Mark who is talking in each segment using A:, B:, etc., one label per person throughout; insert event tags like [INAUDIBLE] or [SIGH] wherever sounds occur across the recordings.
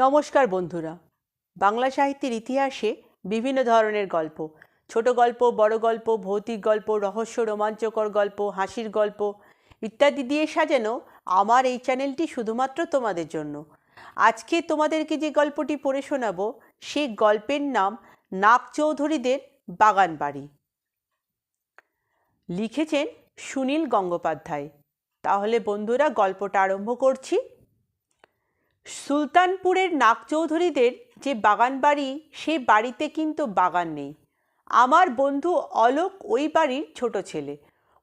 A: নমস্কার বন্ধুরা। বাংলা সাহিত্যের ইতিহাসে বিভিন্ন ধরনের গল্প। ছোট গল্প, বড় গল্প, ভৌতিক গল্প, রহস্য, রোমাঞ্চকর গল্প, হাসির গল্প ইত্যাদি দিয়ে সাজানো আমার এই চ্যানেলটি শুধুমাত্র তোমাদের জন্য। আজকে তোমাদেরকে যে গল্পটি পড়ে শোনাবো, সেই গল্পের নাম নাগ চৌধুরীদের বাগান বাড়ি। লিখেছেন সুনীল গঙ্গোপাধ্যায়। তাহলে বন্ধুরা গল্পটা আরম্ভ করছি। সুলতানপুরের নাগচৌধুরীদের যে বাগান বাড়ি, সে বাড়িতে কিন্তু বাগান নেই। আমার বন্ধু অলোক ওই বাড়ির ছোট ছেলে।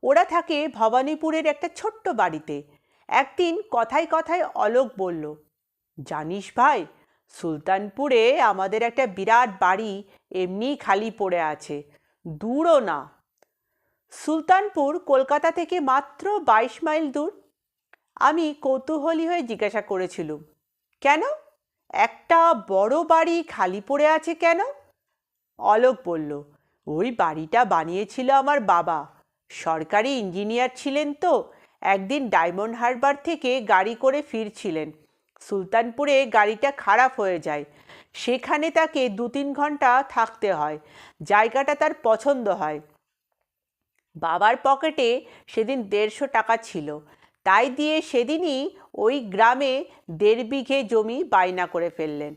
A: ওরা থাকে ভবানীপুরের একটা ছোট্ট বাড়িতে। একদিন কথায় কথায় অলোক বলল, জানিস ভাই, সুলতানপুরে আমাদের একটা বিরাট বাড়ি এমনি খালি পড়ে আছে। দূরও না। সুলতানপুর কলকাতা থেকে মাত্র বাইশ মাইল দূর। আমি কৌতূহলী হয়ে জিজ্ঞাসা করেছিলুম কেন? একটা বড় বাড়ি খালি পড়ে আছে কেন? অলোক বলল, ওই বাড়িটা বানিয়েছিল আমার বাবা। সরকারি ইঞ্জিনিয়ার ছিলেন তো। একদিন ডায়মন্ড হারবার থেকে গাড়ি করে ফিরছিলেন। সুলতানপুরে গাড়িটা খারাপ হয়ে যায়। সেখানে তাকে দু তিন ঘণ্টা থাকতে হয়। জায়গাটা তার পছন্দ হয়। বাবার পকেটে সেদিন দেড়শো টাকা ছিল। তাই দিয়ে সেদিনই ওই গ্রামে দেড় বিঘে জমি বায়না করে ফেললেন।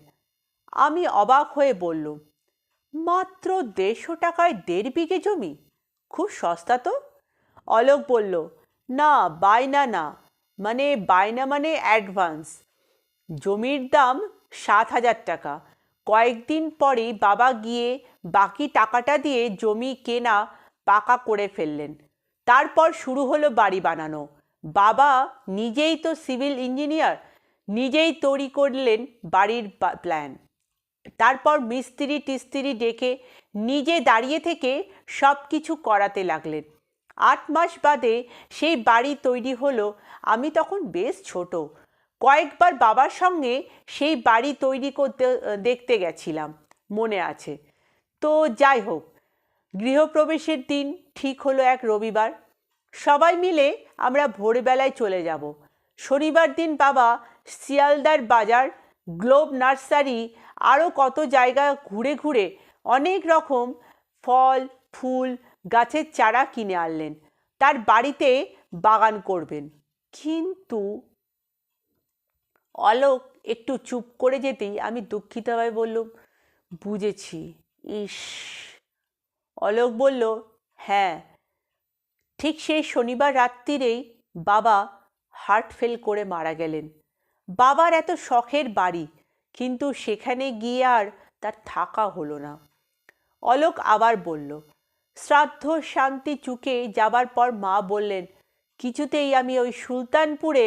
A: আমি অবাক হয়ে বললুম, মাত্র দেড়শো টাকায় দেড় বিঘে জমি? খুব সস্তা তো? অলোক বলল, না, বায়না না। মানে বায়না মানে অ্যাডভান্স। জমির দাম সাত হাজার টাকা। কয়েকদিন পরেই বাবা গিয়ে বাকি টাকাটা দিয়ে জমি কেনা পাকা করে ফেললেন। তারপর শুরু হলো বাড়ি বানানো। বাবা নিজেই তো সিভিল ইঞ্জিনিয়ার, নিজেই তৈরি করলেন বাড়ির প্ল্যান তারপর মিস্ত্রি টিস্ত্রি ডেকে নিজে দাঁড়িয়ে থেকে সব কিছু করাতে লাগলেন। আট মাস বাদে সেই বাড়ি তৈরি হলো। আমি তখন বেশ ছোট। কয়েকবার বাবার সঙ্গে সেই বাড়ি তৈরি করতে, দেখতে গেছিলাম, মনে আছে। তো যাই হোক, গৃহপ্রবেশের দিন ঠিক হলো এক রবিবার। সবাই মিলে আমরা ভোরবেলায় চলে যাব। শনিবার দিন বাবা শিয়ালদার বাজার, গ্লোব নার্সারি আরও কত জায়গা ঘুরে ঘুরে অনেক রকম ফল, ফুল, গাছের চারা কিনে আনলেন। তার বাড়িতে বাগান করবেন। কিন্তু অলোক একটু চুপ করে যেতেই আমি দুঃখিতভাবে বললুম, বুঝেছি। ইস। অলোক বলল হ্যাঁ ঠিক সেই শনিবার রাত্রিরেই বাবা হার্ট ফেল করে মারা গেলেন। বাবার এত শখের বাড়ি, কিন্তু সেখানে গিয়ে আর তার থাকা হলো না। অলোক আবার বলল, শ্রাদ্ধ শান্তি চুকে যাবার পর মা বললেন, কিছুতেই আমি ওই সুলতানপুরে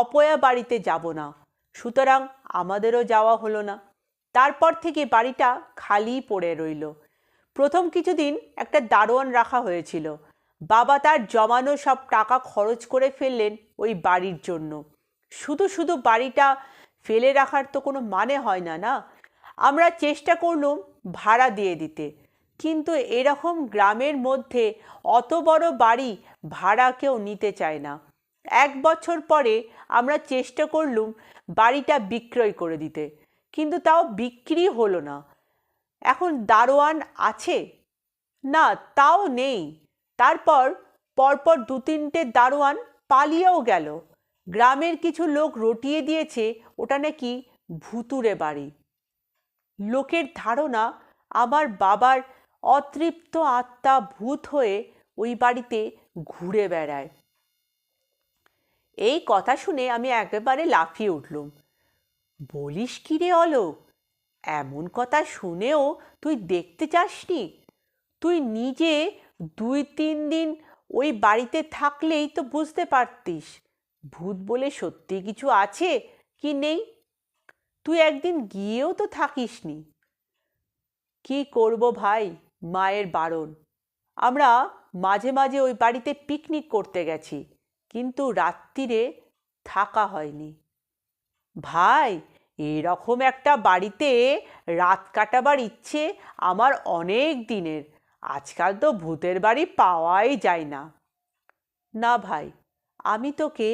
A: অপয়া বাড়িতে যাব না, সুতরাং আমাদেরও যাওয়া হলো না। তারপর থেকে বাড়িটা খালি পড়ে রইল। প্রথম কিছুদিন একটা দারোয়ান রাখা হয়েছিল বাবা তার জমানো সব টাকা খরচ করে ফেললেন ওই বাড়ির জন্য। শুধু শুধু বাড়িটা ফেলে রাখার তো কোনো মানে হয় না না? আমরা চেষ্টা করলাম ভাড়া দিয়ে দিতে। কিন্তু এরকম গ্রামের মধ্যে অত বড় বাড়ি ভাড়া কেউ নিতে চায় না। এক বছর পরে আমরা চেষ্টা করলুম বাড়িটা বিক্রয় করে দিতে। কিন্তু তাও বিক্রি হলো না। এখন দারোয়ান আছে? না, তাও নেই। তারপর পরপর দু তিনটে দারোয়ান পালিয়েও গেল। গ্রামের কিছু লোক রটিয়ে দিয়েছে, ওটা নাকি ভুতুরে বাড়ি। লোকের ধারণা, আমার বাবার অতৃপ্ত আত্মা ভূত হয়ে ওই বাড়িতে ঘুরে বেড়ায়। এই কথা শুনে আমি একেবারে লাফিয়ে উঠলুম। বলিস কি রে অলো এমন কথা শুনেও তুই দেখতে চাসনি? তুই নিজে দুই তিন দিন ওই বাড়িতে থাকলেই তো বুঝতে পারতিস। ভূত বলে সত্যি কিছু আছে কি নেই? তুই একদিন গিয়েও তো থাকিসনি। কি করব ভাই মায়ের বারণ। আমরা মাঝে মাঝে ওই বাড়িতে পিকনিক করতে গেছি, কিন্তু রাত্রিরে থাকা হয়নি। ভাই, এরকম একটা বাড়িতে রাত কাটাবার ইচ্ছে আমার অনেক দিনের। আজকাল তো ভূতের বাড়ি পাওয়াই যায় না। না ভাই, আমি তোকে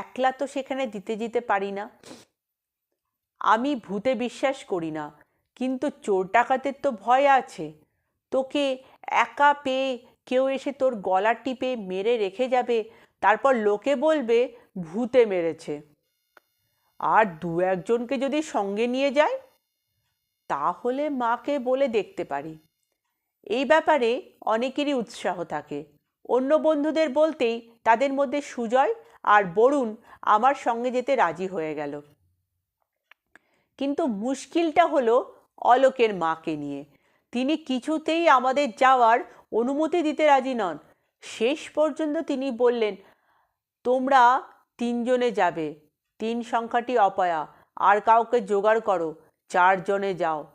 A: একলা তো সেখানে দিতে যেতে পারি না। আমি ভূতে বিশ্বাস করি না, কিন্তু চোর ডাকাতের তো ভয় আছে। তোকে একা পেয়ে কেউ এসে তোর গলা টিপে মেরে রেখে যাবে, তারপর লোকে বলবে ভূতে মেরেছে। আর দু একজনকে যদি সঙ্গে নিয়ে যায়, তাহলে মাকে বলে দেখতে পারি। এই ব্যাপারে অনেকেরই উৎসাহ থাকে। অন্য বন্ধুদের বলতেই তাদের মধ্যে সুজয় আর বরুণ আমার সঙ্গে যেতে রাজি হয়ে গেল। কিন্তু মুশকিলটা হলো অলোকের মাকে নিয়ে। তিনি কিছুতেই আমাদের যাওয়ার অনুমতি দিতে রাজি নন। শেষ পর্যন্ত তিনি বললেন, তোমরা তিনজনে যাবে। তিন সংখ্যাটি অপয়া। আর কাউকে জোগাড় করো। চারজনে যাও।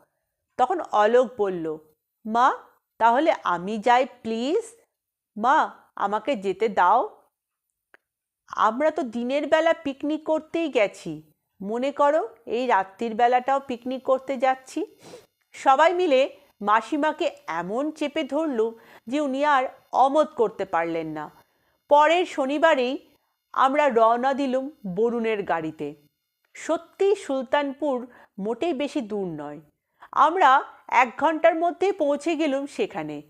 A: তখন অলোক বলল, মা তাহলে আমি যাই প্লিজ মা, আমাকে যেতে দাও। আমরা তো দিনের বেলা পিকনিক করতেই গেছি। মনে করো, এই রাত্রির বেলাটাও পিকনিক করতে যাচ্ছি। সবাই মিলে মাসিমাকে এমন চেপে ধরল যে উনি আর অমত করতে পারলেন না। পরের শনিবারেই আমরা রওনা দিলুম বরুণের গাড়িতে। সত্যি সুলতানপুর মোটেই বেশি দূর নয়। আমরা এক ঘণ্টার মধ্যে পৌঁছে গেলুম সেখানে।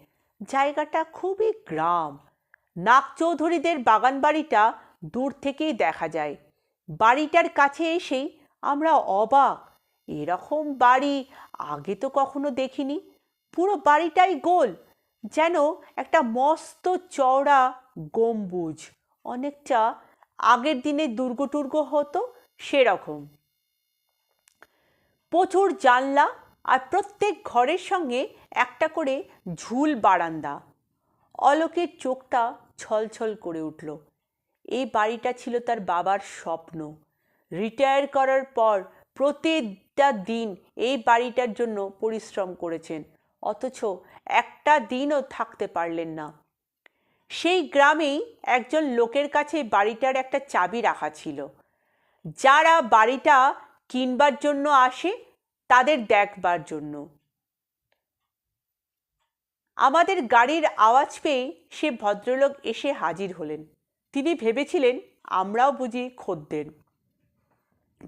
A: জায়গাটা খুবই গ্রাম। নাক চৌধুরীদের বাগান বাড়িটা দূর থেকেই দেখা যায়। বাড়িটার কাছে এসেই আমরা অবাক। এরকম বাড়ি আগে তো কখনো দেখিনি। পুরো বাড়িটাই গোল। যেন একটা মস্ত চওড়া গম্বুজ। অনেকটা আগের দিনে দুর্গ টুর্গ হতো সেরকম। প্রচুর জানলা আর প্রত্যেক ঘরের সঙ্গে একটা করে ঝুল বারান্দা। অলোকের চোখটা ছলছল করে উঠল। এই বাড়িটা ছিল তার বাবার স্বপ্ন। রিটায়ার করার পর প্রতিটা দিন এই বাড়িটার জন্য পরিশ্রম করেছেন। অথচ একটা দিনও থাকতে পারলেন না। সেই গ্রামেই একজন লোকের কাছে বাড়িটার একটা চাবি রাখা ছিল। যারা বাড়িটা কিনবার জন্য আসে তাদের দেখবার জন্য। আমাদের গাড়ির আওয়াজ পেয়ে সে ভদ্রলোক এসে হাজির হলেন। তিনি ভেবেছিলেন, আমরাও বুঝি খদ্দের।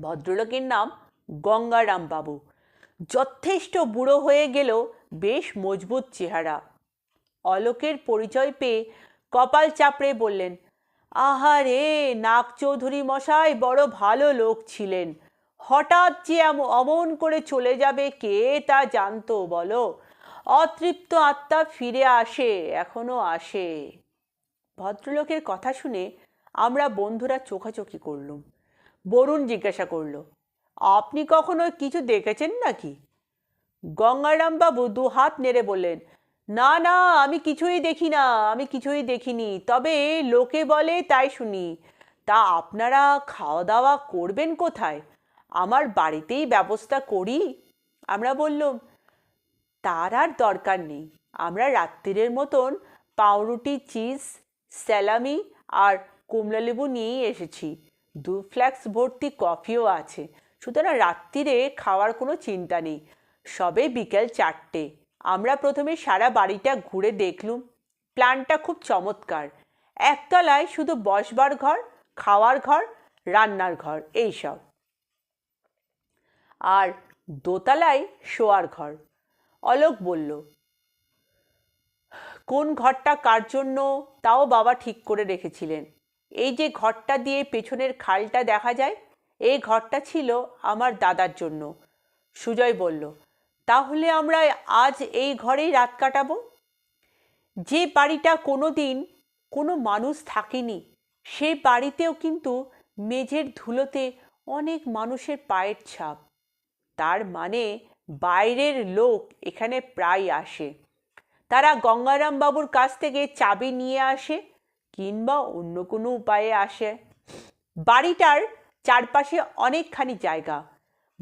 A: ভদ্রলোকের নাম গঙ্গারাম বাবু। যথেষ্ট বুড়ো হয়ে গেল বেশ মজবুত চেহারা। অলোকের পরিচয় পেয়ে কপাল চাপড়ে বললেন, আহারে নাক চৌধুরী মশাই বড় ভালো লোক ছিলেন। হঠাৎ যে অমন করে চলে যাবে, কে তা জানতো বলো? অতৃপ্ত আত্মা ফিরে আসে, এখনও আসে। ভদ্রলোকের কথা শুনে আমরা বন্ধুরা চোখাচোখি করলুম। বরুণ জিজ্ঞাসা করল, আপনি কখনো কিছু দেখেছেন নাকি? গঙ্গারামবাবু দু হাত নেড়ে বললেন, না না, আমি কিছুই দেখি না, আমি কিছুই দেখিনি। তবে লোকে বলে, তাই শুনি। তা আপনারা খাওয়া দাওয়া করবেন কোথায়? আমার বাড়িতেই ব্যবস্থা করি? আমরা বললাম, তার আর দরকার নেই। আমরা রাত্রিরের মতন পাউরুটি, চিজ, স্যালামি আর কমলালেবু নিয়েই এসেছি। দু ফ্ল্যাক্স ভর্তি কফিও আছে। সুতরাং রাত্রিরে খাওয়ার কোনো চিন্তা নেই। সবে বিকেল চারটে। আমরা প্রথমে সারা বাড়িটা ঘুরে দেখলুম। প্ল্যানটা খুব চমৎকার। একতলায় শুধু বসবার ঘর, খাওয়ার ঘর, রান্নার ঘর, এইসব। আর দোতলায় শোয়ার ঘর। অলোক বলল, কোন ঘরটা কার জন্য, তাও বাবা ঠিক করে রেখেছিলেন। এই যে ঘরটা দিয়ে পেছনের খালটা দেখা যায়, এই ঘরটা ছিল আমার দাদার জন্য। সুজয় বলল, তাহলে আমরা আজ এই ঘরেই রাত কাটাবো? যে বাড়িটা কোনো দিন কোনো মানুষ থাকেনি সেই বাড়িতেও কিন্তু মেঝের ধুলোতে অনেক মানুষের পায়ের ছাপ। তার মানে বাইরের লোক এখানে প্রায় আসে। তারা গঙ্গারাম বাবুর কাছ থেকে চাবি নিয়ে আসে কিংবা অন্য কোনো উপায়ে আসে। বাড়িটার চারপাশে অনেকখানি জায়গা।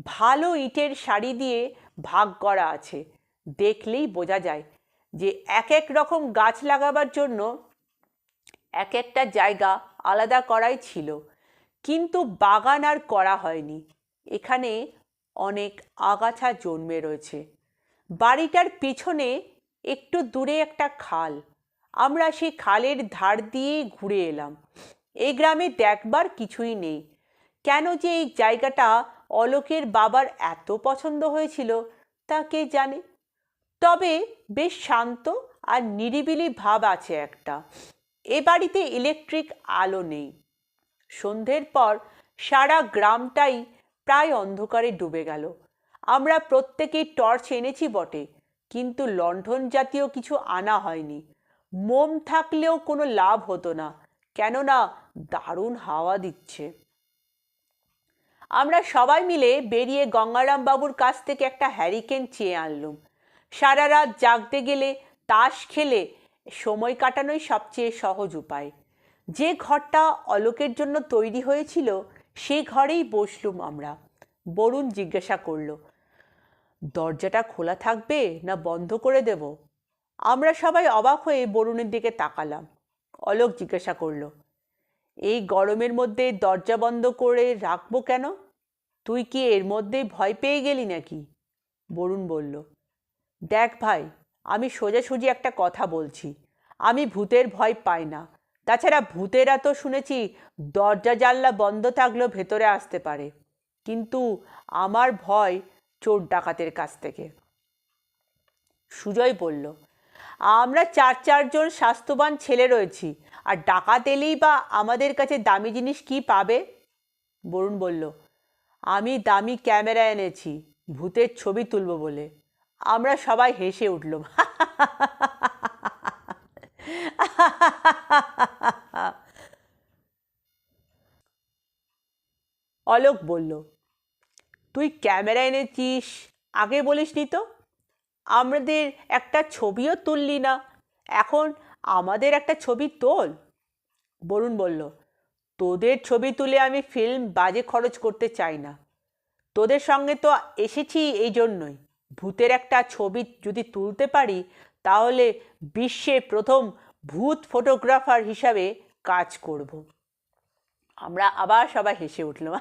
A: ভালো ইটের শাড়ি দিয়ে ভাগ করা আছে। দেখলেই বোঝা যায় যে এক এক রকম গাছ লাগাবার জন্য এক একটা জায়গা আলাদা করাই ছিল। কিন্তু বাগান আর করা হয়নি। এখানে অনেক আগাছা জন্মে রয়েছে। বাড়িটার পিছনে একটু দূরে একটা খাল। আমরা সেই খালের ধার দিয়েই ঘুরে এলাম। এই গ্রামে দেখবার কিছুই নেই। কেন যে এই জায়গাটা অলোকের বাবার এত পছন্দ হয়েছিল, তা কে জানে? তবে বেশ শান্ত আর নিরিবিলি ভাব আছে একটা। এ বাড়িতে ইলেকট্রিক আলো নেই। সন্ধ্যের পর সারা গ্রামটাই প্রায় অন্ধকারে ডুবে গেল। আমরা প্রত্যেকেই টর্চ এনেছি বটে, কিন্তু লণ্ঠন জাতীয় কিছু আনা হয়নি। মোম থাকলেও কোনো লাভ হতো না, কেননা দারুণ হাওয়া দিচ্ছে। আমরা সবাই মিলে বেরিয়ে গঙ্গারাম বাবুর কাছ থেকে একটা হ্যারিকেন চেয়ে আনলুম। সারা রাত জাগতে গেলে, তাস খেলে সময় কাটানোই সবচেয়ে সহজ উপায়। যে ঘরটা অলোকের জন্য তৈরি হয়েছিল সেই ঘরেই বসলুম আমরা। বরুণ জিজ্ঞাসা করল, দরজাটা খোলা থাকবে না বন্ধ করে দেব? আমরা সবাই অবাক হয়ে বরুণের দিকে তাকালাম। অলোক জিজ্ঞাসা করল, এই গরমের মধ্যে দরজা বন্ধ করে রাখব কেন? তুই কি এর মধ্যেই ভয় পেয়ে গেলি নাকি? বরুণ বলল, দেখ ভাই, আমি সোজাসুজি একটা কথা বলছি। আমি ভূতের ভয় পাই না। তাছাড়া ভূতেরা তো শুনেছি দরজা জানলা বন্ধ থাকলেও ভেতরে আসতে পারে। কিন্তু আমার ভয় চোর ডাকাতের কাছ থেকে। সুজয় বলল, আমরা চার চারজন স্বাস্থ্যবান ছেলে রয়েছি, আর ডাকাত এলেই বা আমাদের কাছে দামি জিনিস কি পাবে? বরুণ বলল, আমি দামি ক্যামেরা এনেছি, ভূতের ছবি তুলব বলে। আমরা সবাই হেসে উঠলাম। [LAUGHS] [LAUGHS] অলোক বলল, তুই ক্যামেরা এনেছিস? আগে বলিসনি তো। আমাদের একটা ছবিও তুললি না। এখন আমাদের একটা ছবি তোল। বরুণ বলল, তোদের ছবি তুলে আমি ফিল্ম বাজে খরচ করতে চাই না। তোদের সঙ্গে তো এসেছি এই জন্যই। ভূতের একটা ছবি যদি তুলতে পারি, তাহলে বিশ্বে প্রথম ভূত ফটোগ্রাফার হিসাবে কাজ করব। আমরা আবার সবাই হেসে উঠলাম।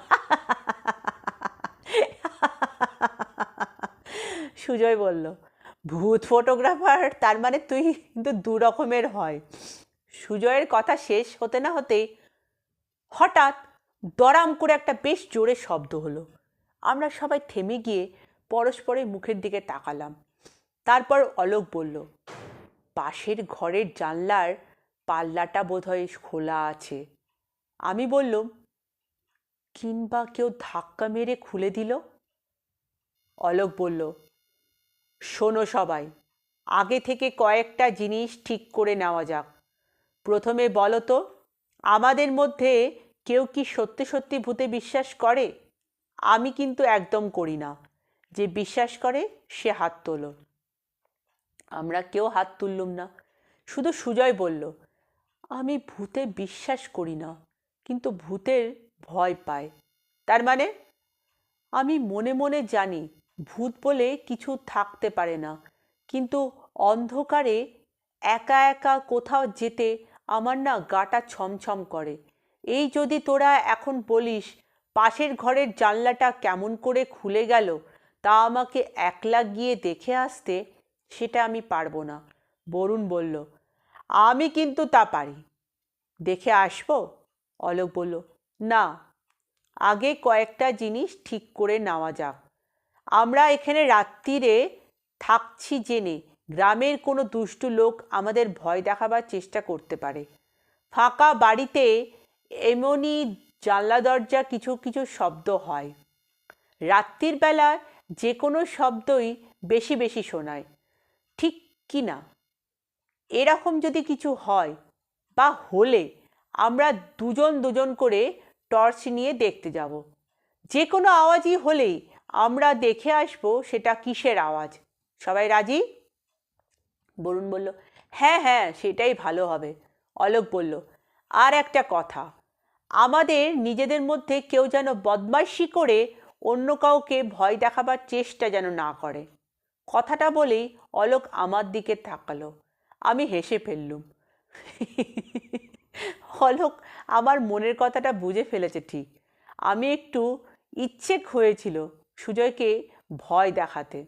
A: সুজয় বলল, ভূত ফটোগ্রাফার তার মানে তুই কিন্তু দু রকমের হয়। সুজয়ের কথা শেষ হতে না হতে হঠাৎ দরাম করে একটা বেশ জোরে শব্দ হলো। আমরা সবাই থেমে গিয়ে পরস্পরের মুখের দিকে তাকালাম। তারপর অলোক বলল পাশের ঘরের জানলার পাল্লাটা বোধহয় খোলা আছে। আমি বললুম, কিংবা কেউ ধাক্কা মেরে খুলে দিল? অলোক বলল, শোনো সবাই, আগে থেকে কয়েকটা জিনিস ঠিক করে নেওয়া যাক। প্রথমে বলো তো, আমাদের মধ্যে কেউ কি সত্যি সত্যি ভূতে বিশ্বাস করে? আমি কিন্তু একদম করি না। যে বিশ্বাস করে, সে হাত তোলো। আমরা কেউ হাত তুললুম না। শুধু সুজয় বলল, আমি ভূতে বিশ্বাস করি না, কিন্তু ভূতের ভয় পায় তার মানে আমি মনে মনে জানি ভূত বলে কিছু থাকতে পারে না, কিন্তু অন্ধকারে একা একা কোথাও যেতে আমার না গাটা ছমছম করে। এই যদি তোরা এখন বলিস, পাশের ঘরের জানলাটা কেমন করে খুলে গেল, তা আমাকে একলা গিয়ে দেখে আসতে সেটা আমি পারব না। বরুণ বলল, আমি কিন্তু তা পারি। দেখে আসব? অলোক বলল, না, আগে কয়েকটা জিনিস ঠিক করে নেওয়া যাক। আমরা এখানে রাত্রিরে থাকছি জেনে গ্রামের কোনো দুষ্টু লোক আমাদের ভয় দেখাবার চেষ্টা করতে পারে। ফাঁকা বাড়িতে এমনই জানলা দরজা কিছু কিছু শব্দ হয়। রাত্রির বেলা যে কোনো শব্দই বেশি বেশি শোনায়। ঠিক কি না? এরকম যদি কিছু হয় বা হলে আমরা দুজন দুজন করে টর্চ নিয়ে দেখতে যাব। যে কোনো আওয়াজই হলেই আমরা দেখে আসব সেটা কিসের আওয়াজ। সবাই রাজি? বরুণ বলল হ্যাঁ হ্যাঁ সেটাই ভালো হবে। অলোক বলল, আর একটা কথা, আমাদের নিজেদের মধ্যে কেউ যেন বদমাইশি করে অন্য কাউকে ভয় দেখাবার চেষ্টা যেন না করে। কথাটা বলেই অলোক আমার দিকে তাকালো। আমি হেসে ফেললুম। অলোক আমার মনের কথাটা বুঝে ফেলেছে ঠিক। আমি একটু ইচ্ছে হয়েছিল সুজয়কে ভয় দেখাতে।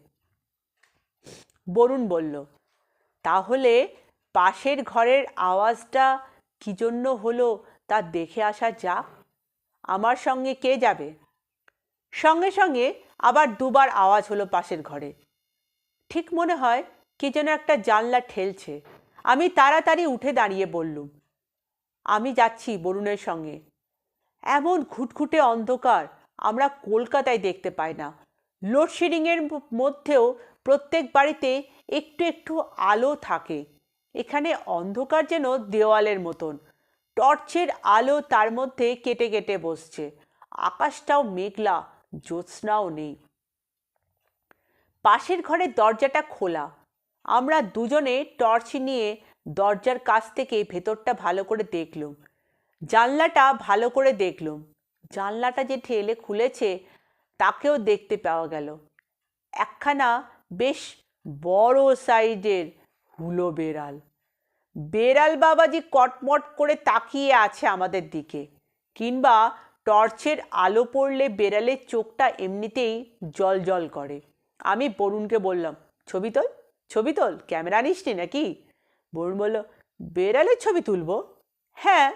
A: বরুণ বলল, তাহলে পাশের ঘরের আওয়াজটা কী জন্য হলো তা দেখে আসা যাক। আমার সঙ্গে কে যাবে? সঙ্গে সঙ্গে আবার দুবার আওয়াজ হলো পাশের ঘরে। ঠিক মনে হয় কে যেন একটা জানলা ঠেলছে। আমি তাড়াতাড়ি উঠে দাঁড়িয়ে বললুম, আমি যাচ্ছি বরুণের সঙ্গে। এমন ঘুটঘুটে অন্ধকার আমরা কলকাতায় দেখতে পাই না। লোডশেডিংয়ের মধ্যেও প্রত্যেক বাড়িতে একটু একটু আলো থাকে। এখানে অন্ধকার যেন দেওয়ালের মতন। টর্চের আলো তার মধ্যে কেটে কেটে বসছে। আকাশটাও মেঘলা, জ্যোৎস্নাও নেই। পাশের ঘরের দরজাটা খোলা। আমরা দুজনে টর্চ নিয়ে দরজার কাছ থেকে ভেতরটা ভালো করে দেখলুম। জানলাটা ভালো করে দেখলুম। জানলাটা যে ঠেলে খুলেছে, তাকেও দেখতে পাওয়া গেল। একখানা বেশ বড় সাইজের হুলো বেড়াল। বেড়াল বাবাজি কটমট করে তাকিয়ে আছে আমাদের দিকে, কিংবা টর্চের আলো পড়লে বেড়ালের চোখটা এমনিতেই জল জল করে। আমি বরুণকে বললাম, ছবি তোল ছবি তোল, ক্যামেরা নিসনি নাকি? বরুণ বলল, বেড়ালের ছবি তুলবো? হ্যাঁ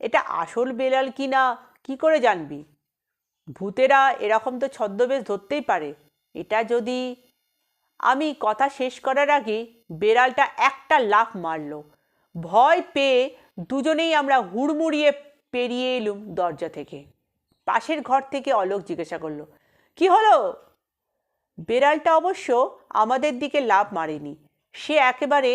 A: এটা আসল বেড়াল কি না, কী করে জানবি? ভূতেরা এরকম তো ছদ্মবেশ ধরতেই পারে, এটা যদি আমি কথা শেষ করার আগে বেড়ালটা একটা লাফ মারল, ভয় পেয়ে দুজনেই আমরা হুড়মুড়িয়ে পেরিয়ে এলুম দরজা থেকে। পাশের ঘর থেকে অলোক জিজ্ঞাসা করল, কি হলো? বেড়ালটা অবশ্য আমাদের দিকে লাভ মারেনি। সে একেবারে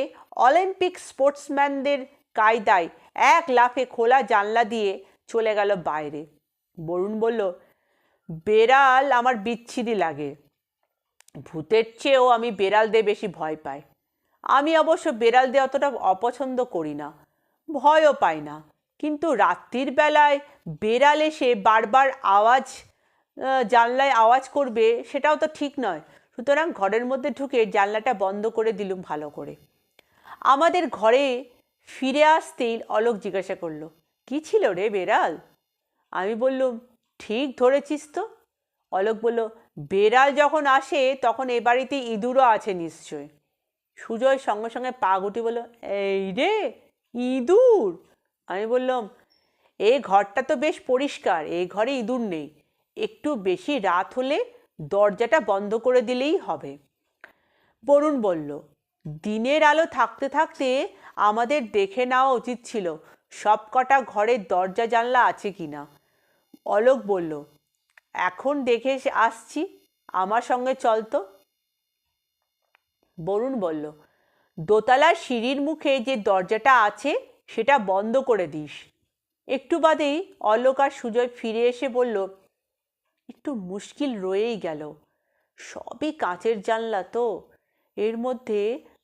A: অলিম্পিক স্পোর্টসম্যানদের কায়দায় এক লাফে খোলা জানলা দিয়ে চলে গেল বাইরে। বরুণ বলল, বেড়াল আমার বিচ্ছিরি লাগে। ভূতের চেয়েও আমি বেড়ালদের বেশি ভয় পাই। আমি অবশ্য বেড়ালদের অতটা অপছন্দ করি না, ভয়ও পাই না। কিন্তু রাত্রির বেলায় বেড়াল এসে বারবার আওয়াজ জানলায় আওয়াজ করবে, সেটাও তো ঠিক নয়। সুতরাং ঘরের মধ্যে ঢুকে জানলাটা বন্ধ করে দিলুম ভালো করে। আমাদের ঘরে ফিরে আসতেই অলোক জিজ্ঞাসা করল, কি ছিল রে বেড়াল? আমি বললুম, ঠিক ধরেছিস তো। অলোক বলল, বেড়াল যখন আসে, তখন এ বাড়িতে ইঁদুরও আছে নিশ্চয়। সুজয় সঙ্গে সঙ্গে পা গুটি বলল, এই রে, ইঁদুর? আমি বললাম এই ঘরটা তো বেশ পরিষ্কার এই ঘরে ইঁদুর নেই। একটু বেশি রাত হলে দরজাটা বন্ধ করে দিলেই হবে। বরুণ বলল, দিনের আলো থাকতে থাকতে আমাদের দেখে নেওয়া উচিত ছিল সব কটা ঘরের দরজা জানলা আছে কি না। অলোক বলল, এখন দেখে আসছি, আমার সঙ্গে চল তো। বরুণ বলল, দোতলার সিঁড়ির মুখে যে দরজাটা আছে সেটা বন্ধ করে দিস। একটু বাদেই অলোক আর সুজয় ফিরে এসে বলল একটু মুশকিল রয়েই গেল। সবই কাঁচের জানলা তো। এর মধ্যে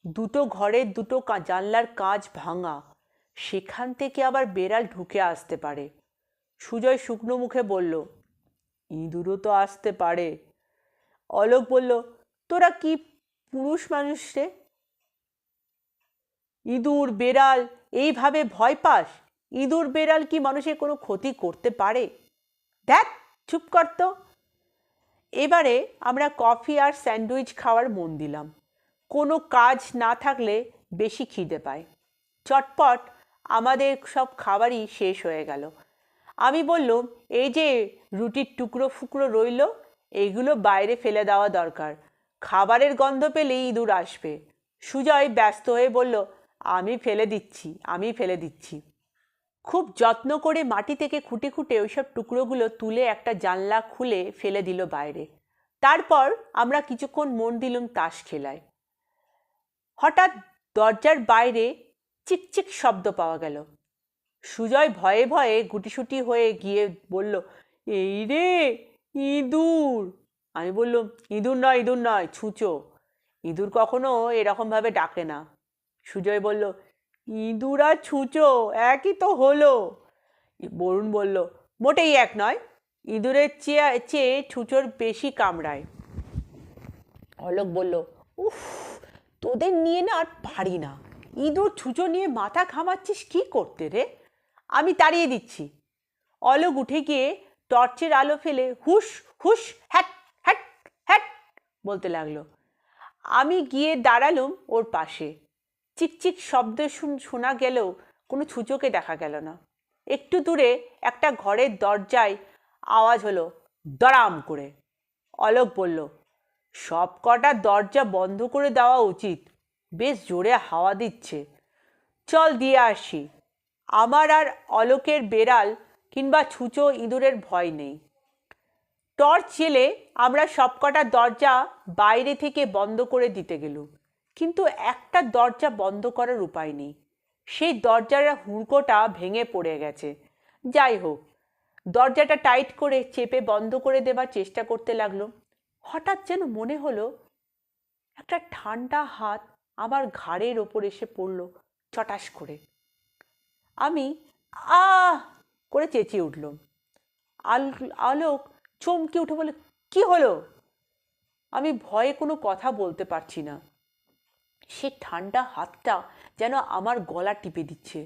A: দুটো ঘরের দুটো জানলার কাজ ভাঙা। সেখান থেকে আবার বেড়াল ঢুকে আসতে পারে। সুজয় শুকনো মুখে বলল, ইঁদুরও তো আসতে পারে। অলোক বলল, তোরা কি পুরুষ মানুষ রে? ইঁদুর, বেড়াল, এইভাবে ভয় পাস? ইঁদুর, বেড়াল কি মানুষের কোনো ক্ষতি করতে পারে? দেখ চুপ করতো এবারে আমরা কফি আর স্যান্ডউইচ খাওয়ার মন দিলাম। কোনো কাজ না থাকলে বেশি খিদে পায়। চটপট আমাদের সব খাবারই শেষ হয়ে গেল। আমি বললুম, এই যে রুটির টুকরো ফুকরো রইল এইগুলো বাইরে ফেলে দেওয়া দরকার। খাবারের গন্ধ পেলেই ইঁদুর আসবে। সুজয় ব্যস্ত হয়ে বলল, আমি ফেলে দিচ্ছি, আমি ফেলে দিচ্ছি। খুব যত্ন করে মাটি থেকে খুঁটে খুঁটে ওইসব টুকরোগুলো তুলে একটা জানলা খুলে ফেলে দিল বাইরে। তারপর আমরা কিছুক্ষণ মন দিলুম তাস খেলায়। হঠাৎ দরজার বাইরে চিকচিক শব্দ পাওয়া গেল। সুজয় ভয়ে ভয়ে গুটিসুটি হয়ে গিয়ে বলল, এই রে, ইঁদুর! আমি বললাম, ইঁদুর নয় ইঁদুর নয়, ছুঁচো। ইঁদুর কখনো এরকমভাবে ডাকে না। সুজয় বলল ইঁদুর আর ছুঁচো, একই তো হলো। বরুণ বলল, মোটেই এক নয়, ইঁদুরের চেয়ে চেয়ে ছুঁচোর বেশি কামড়ায়। অলোক বলল, উফ, তোদের নিয়ে না আর পারি না। ইঁদুর ছুঁচো নিয়ে মাথা ঘামাচ্ছিস কি করতে রে? আমি তাড়িয়ে দিচ্ছি। অলোক উঠে গিয়ে টর্চের আলো ফেলে হুস হুস হ্যাট হ্যাট হ্যাট বলতে লাগল। আমি গিয়ে দাঁড়ালুম ওর পাশে। চিকচিক শব্দ শোনা গেলেও কোনো ছুচোকে দেখা গেল না। একটু দূরে একটা ঘরের দরজায় আওয়াজ হলো, দড়াম করে। অলোক বলল, সব কটা দরজা বন্ধ করে দেওয়া উচিত। বেশ জোরে হাওয়া দিচ্ছে। চল দিয়ে আসি। আমার আর অলোকের বেড়াল কিংবা ছুঁচো ইঁদুরের ভয় নেই। টর্চ জেলে আমরা সবকটা দরজা বাইরে থেকে বন্ধ করে দিতে গেলুম। কিন্তু একটা দরজা বন্ধ করার উপায় নেই। সেই দরজার হুড়কোটা ভেঙে পড়ে গেছে। যাই হোক, দরজাটা টাইট করে চেপে বন্ধ করে দেবার চেষ্টা করতে লাগল। হঠাৎ যেন মনে হলো, একটা ঠান্ডা হাত আমার ঘাড়ের ওপর এসে পড়ল চটাস করে। আমি আহ করে চেঁচিয়ে উঠলাম আল, আলোক চমকে উঠে বলে, কি হলো? আমি ভয়ে কোনো কথা বলতে পারছি না। সে ঠান্ডা হাতটা যেন আমার গলা টিপে দিচ্ছে।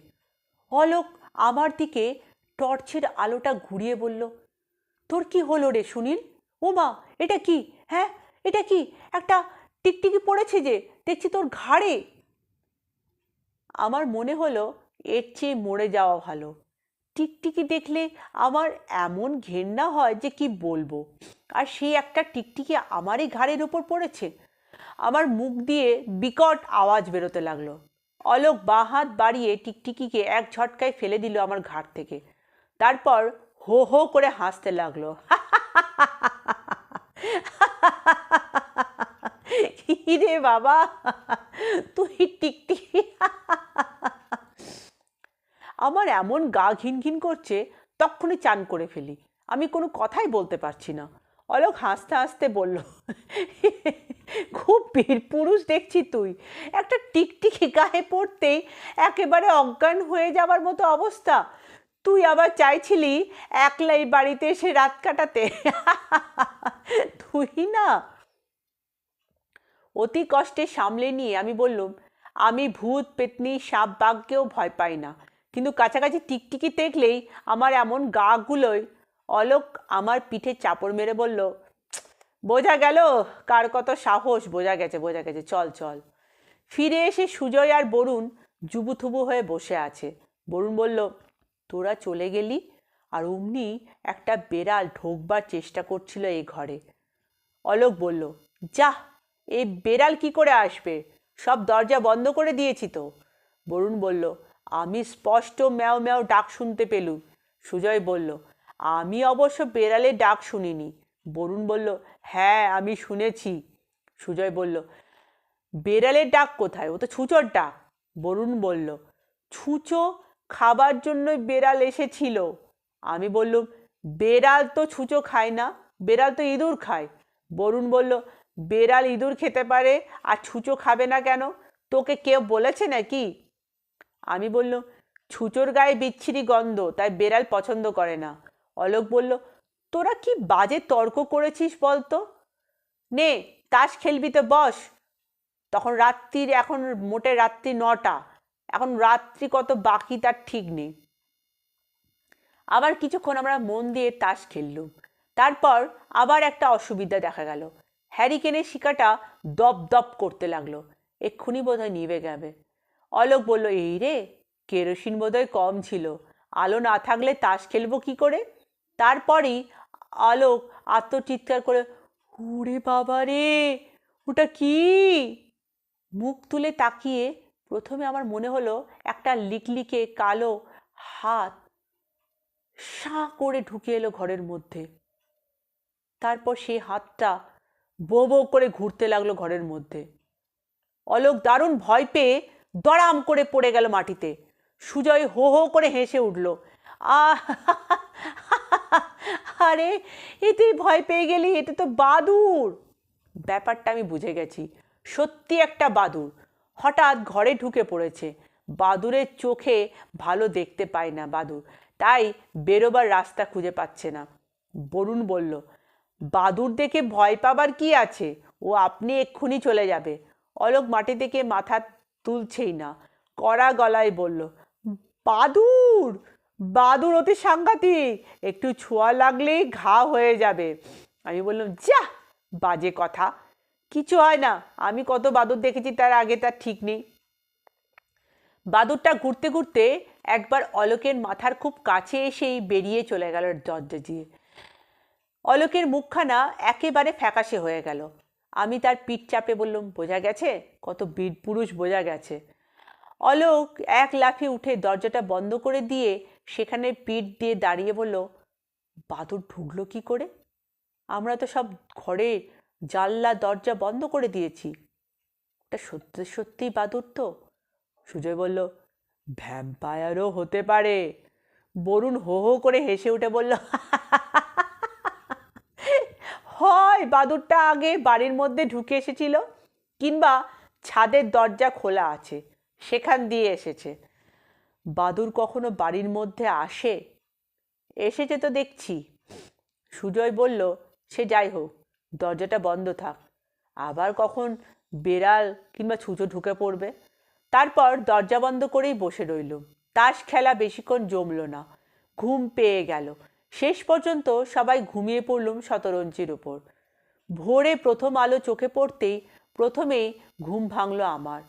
A: অলোক আমার দিকে টর্চের আলোটা ঘুরিয়ে বলল, তোর কি হলো রে সুনীল? ও মা, এটা কি? হ্যাঁ এটা কি? একটা টিকটিকি পড়েছে যে, দেখছি তোর ঘাড়ে? আমার মনে হলো এর চেয়ে মরে যাওয়া ভালো। টিকটিকি দেখলে আমার এমন ঘেন্না হয় যে কি বলব। আর সেই একটা টিকটিকি আমারই ঘাড়ের ওপর পড়েছে। আমার মুখ দিয়ে বিকট আওয়াজ বেরোতে লাগল। অলোক বাঁ হাত বাড়িয়ে টিকটিকিকে এক ঝটকায় ফেলে দিল আমার ঘাট থেকে। তারপর হো হো করে হাসতে লাগল। রে বাবা? তুই টিকটিকি? আমার এমন গা ঘিন ঘিন করছে তখনই চান করে ফেলি। আমি কোনো কথাই বলতে পারছি না। অলোক হাসতে হাসতে বলল খুব বীর পুরুষ দেখছি তুই। একটা টিকটিকি গায়ে পড়তেই একেবারে অজ্ঞান হয়ে যাবার মতো অবস্থা। তুই আবার চাইছিলি একলাই বাড়িতে এসে রাত কাটাতে। [LAUGHS] তুই না। অতি কষ্টে সামলে নিয়ে আমি বললুম, আমি ভূত, পেতনি, সাপ বাঘকেও ভয় পাই না। কিন্তু কাছাকাছি টিকটিকি দেখলেই আমার এমন গাগুলোয় অলোক আমার পিঠে চাপড় মেরে বলল বোঝা গেল কার কত সাহস, বোঝা গেছে বোঝা গেছে। চল চল। ফিরে এসে সুজয় আর বরুণ জুবুথুবু হয়ে বসে আছে। বরুণ বলল, তোরা চলে গেলি? আর অমনি একটা বেড়াল ঢোকবার চেষ্টা করছিল এই ঘরে। অলোক বলল, যা এই বেড়াল কি করে আসবে? সব দরজা বন্ধ করে দিয়েছি তো। বরুণ বলল, আমি স্পষ্ট ম্যাও ম্যাও ডাক শুনতে পেলুম। সুজয় বলল, আমি অবশ্য বেড়ালের ডাক শুনিনি। বরুণ বলল হ্যাঁ আমি শুনেছি। সুজয় বলল, বেড়ালের ডাক কোথায়? ও তো ছুঁচোর ডাক। বরুণ বলল, ছুঁচো খাবার জন্যই বেড়াল এসেছিল। আমি বললুম, বেড়াল তো ছুঁচো খায় না, বেড়াল তো ইঁদুর খায়। বরুণ বলল, বেড়াল ইঁদুর খেতে পারে আর ছুঁচো খাবে না কেন? তোকে কেউ বলেছে নাকি? আমি বললাম, ছুঁচোর গায়ে বিচ্ছিরি গন্ধ, তাই বেড়াল পছন্দ করে না। অলোক বলল তোরা কি বাজে তর্ক করেছিস বলতো? নে, তাস খেলবি তো বস। তখন রাত্রির, এখন মোটে রাত্রি নটা। এখন রাত্রি কত বাকি তার ঠিক নেই। আবার কিছুক্ষণ আমরা মন দিয়ে তাস খেললুম। তারপর আবার একটা অসুবিধা দেখা গেল। হ্যারিকেনের শিকাটা দপ দপ করতে লাগল। এক্ষুনি বোধহয় নিভে যাবে অলোক বলল, এই রে, কেরোসিন বোধহয় কম ছিল। আলো না থাকলে তাস খেলব কি করে? তারপরই আলোক আত্মচিৎকার করে উড়ে বাবা রে, ওটা কি? মুখ তুলে তাকিয়ে প্রথমে আমার মনে হলো একটা লিকলিকে কালো হাত সাঁ করে ঢুকে এলো ঘরের মধ্যে। তারপর সেই হাতটা বো বো করে ঘুরতে লাগল ঘরের মধ্যে। অলোক দারুণ ভয় পেয়ে দড়াম করে পড়ে গেল মাটিতে। সুজয় হো হো করে হেসে উঠল, আহ আরে, এ তুই ভয় পেয়ে গেলি এতে তো বাদুর ব্যাপারটা আমি বুঝে গেছি, সত্যি একটা বাদুর হঠাৎ ঘরে ঢুকে পড়েছে বাদুরের চোখে ভালো দেখতে পায় না বাদুর তাই বেরোবার রাস্তা খুঁজে পাচ্ছে না। বরুণ বলল বাদুর দেখে ভয় পাবার কি আছে? ও আপনি এক্ষুনি চলে যাবে। অলোক মাটি থেকে মাথা তুলছেই না। কড়া গলায় বলল বাদুর বাদুর অতি সাংঘাতিক একটু ছোঁয়া লাগলেই ঘা হয়ে যাবে। আমি বললাম, যা, বাজে কথা। কিছু হয় না, আমি কত বাদুর দেখেছি, তার আগে তার ঠিক নেই। বাদুরটা ঘুরতে ঘুরতে একবার অলোকের মাথার খুব কাছে এসেই বেরিয়ে চলে গেল দরজা দিয়ে। অলোকের মুখখানা একেবারে ফ্যাকাশে হয়ে গেল। আমি তার পিঠ চাপে বললাম, বোঝা গেছে? কত বীর পুরুষ বোঝা গেছে। অলোক এক লাফে উঠে দরজাটা বন্ধ করে দিয়ে সেখানে পিঠ দিয়ে দাঁড়িয়ে বলল বাদুর ঢুকলো কি করে? আমরা তো সব ঘরে জানলা, দরজা বন্ধ করে দিয়েছি। ওটা সত্যি, সত্যিই বাদুর তো? সুজয় বলল, ভ্যাম্পায়ারও হতে পারে। বরুণ হো হো করে হেসে উঠে বলল হয় বাদুরটা আগে বাড়ির মধ্যে ঢুকে এসেছিল, কিংবা ছাদের দরজা খোলা আছে, সেখান দিয়ে এসেছে। বাদুর কখনো বাড়ির মধ্যে আসে? এসেছে তো দেখছি। সুজয় বলল, সে যাই হোক, দরজাটা বন্ধ থাক। আবার কখন বেড়াল কিংবা ছুঁচো ঢুকে পড়বে? তারপর দরজা বন্ধ করেই বসে রইলুম। তাস খেলা বেশিক্ষণ জমলো না। ঘুম পেয়ে গেল। শেষ পর্যন্ত সবাই ঘুমিয়ে পড়লুম শতরঞ্চির উপর ভোরে প্রথম আলো চোখে পড়তেই প্রথমেই ঘুম ভাঙল আমার।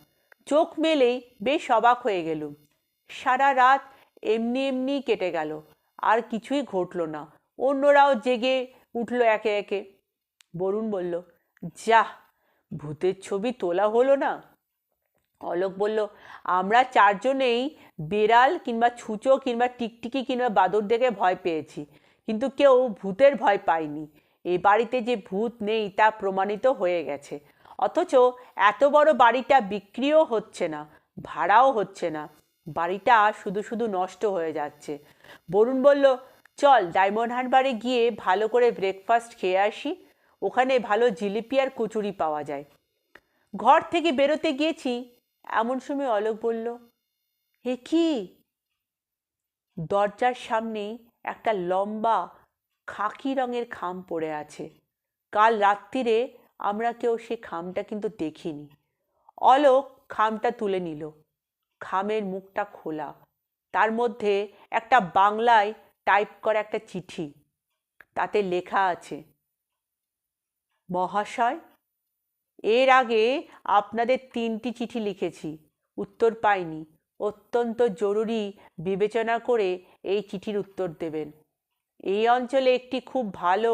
A: চোখ মেলেই বেশ অবাক হয়ে গেলুম। সারা রাত এমনি এমনি কেটে গেল, আর কিছুই ঘটল না। অন্যরাও জেগে উঠল একে একে। বরুণ বলল, যা, ভূতের ছবি তোলা হলো না? অলোক বলল, আমরা চারজনেই বেড়াল কিংবা ছুঁচো কিংবা টিকটিকি কিংবা বাদর দেখে ভয় পেয়েছি, কিন্তু কেউ ভূতের ভয় পায়নি। এই বাড়িতে যে ভূত নেই তা প্রমাণিত হয়ে গেছে। অথচ এত বড় বাড়িটা বিক্রিও হচ্ছে না, ভাড়াও হচ্ছে না। বাড়িটা শুধু শুধু নষ্ট হয়ে যাচ্ছে। বরুণ বলল, চল ডায়মন্ড হারবারে গিয়ে ভালো করে ব্রেকফাস্ট খেয়ে আসি। ওখানে ভালো জিলিপি আর কচুরি পাওয়া যায়। ঘর থেকে বেরোতে গিয়েছি, এমন সময় অলোক বলল হে কি? দরজার সামনেই একটা লম্বা খাকি রঙের খাম পড়ে আছে। কাল রাত্রিরে আমরা কেউ সে খামটা কিন্তু দেখিনি। অলোক খামটা তুলে নিল। খামের মুখটা খোলা। তার মধ্যে একটা বাংলায় টাইপ করা একটা চিঠি। তাতে লেখা আছে, মহাশয়, এর আগে আপনাদের তিনটি চিঠি লিখেছি, উত্তর পাইনি। অত্যন্ত জরুরি বিবেচনা করে এই চিঠির উত্তর দেবেন। এই অঞ্চলে একটি খুব ভালো,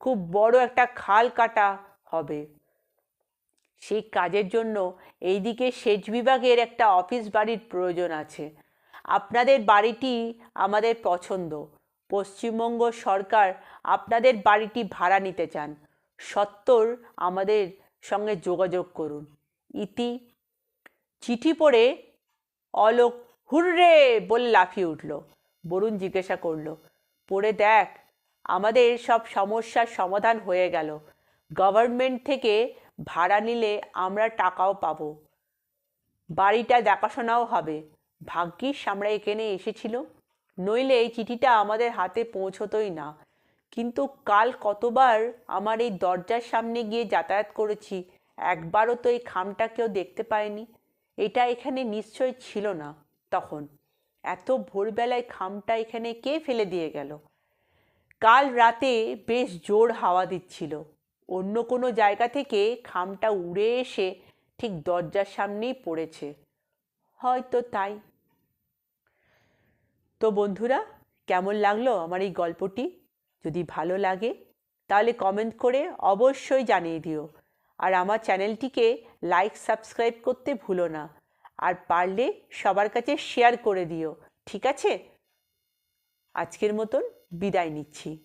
A: খুব বড় একটা খাল কাটা হবে। সেই কাজের জন্য এইদিকে সেচ বিভাগের একটা অফিস বাড়ির প্রয়োজন আছে। আপনাদের বাড়িটি আমাদের পছন্দ। পশ্চিমবঙ্গ সরকার আপনাদের বাড়িটি ভাড়া নিতে চান। সত্তর আমাদের সঙ্গে যোগাযোগ করুন। ইতি চিঠি পড়ে অলোক হুররে বলে লাফিয়ে উঠল। বরুণ জিজ্ঞাসা করল, পড়ে দেখ, আমাদের সব সমস্যার সমাধান হয়ে গেল। গভর্নমেন্ট থেকে ভাড়া নিলে আমরা টাকাও পাবো। বাড়িটা দেখাশোনাও হবে। ভাগ্যিস আমরা এখানে এসেছিল। নইলে এই চিঠিটা আমাদের হাতে পৌঁছতোই না। কিন্তু কাল কতবার আমার এই দরজার সামনে গিয়ে যাতায়াত করেছি, একবারও তো এই খামটা কেউ দেখতে পায়নি। এটা এখানে নিশ্চয় ছিল না তখন। এত ভোরবেলায় খামটা এখানে কে ফেলে দিয়ে গেল? কাল রাতে বেশ জোর হাওয়া দিচ্ছিল। অন্য কোনো জায়গা থেকে খামটা উড়ে এসে ঠিক দরজার সামনেই পড়েছে। হয়তো তাই। তো বন্ধুরা, কেমন লাগল আমার এই গল্পটি? যদি ভালো লাগে, তাহলে কমেন্ট করে অবশ্যই জানিয়ে দিও। আর আমার চ্যানেলটিকে লাইক সাবস্ক্রাইব করতে ভুলো না। আর পারলে সবার কাছে শেয়ার করে দিও। ঠিক আছে? আজকের মতন বিদায় নিচ্ছি।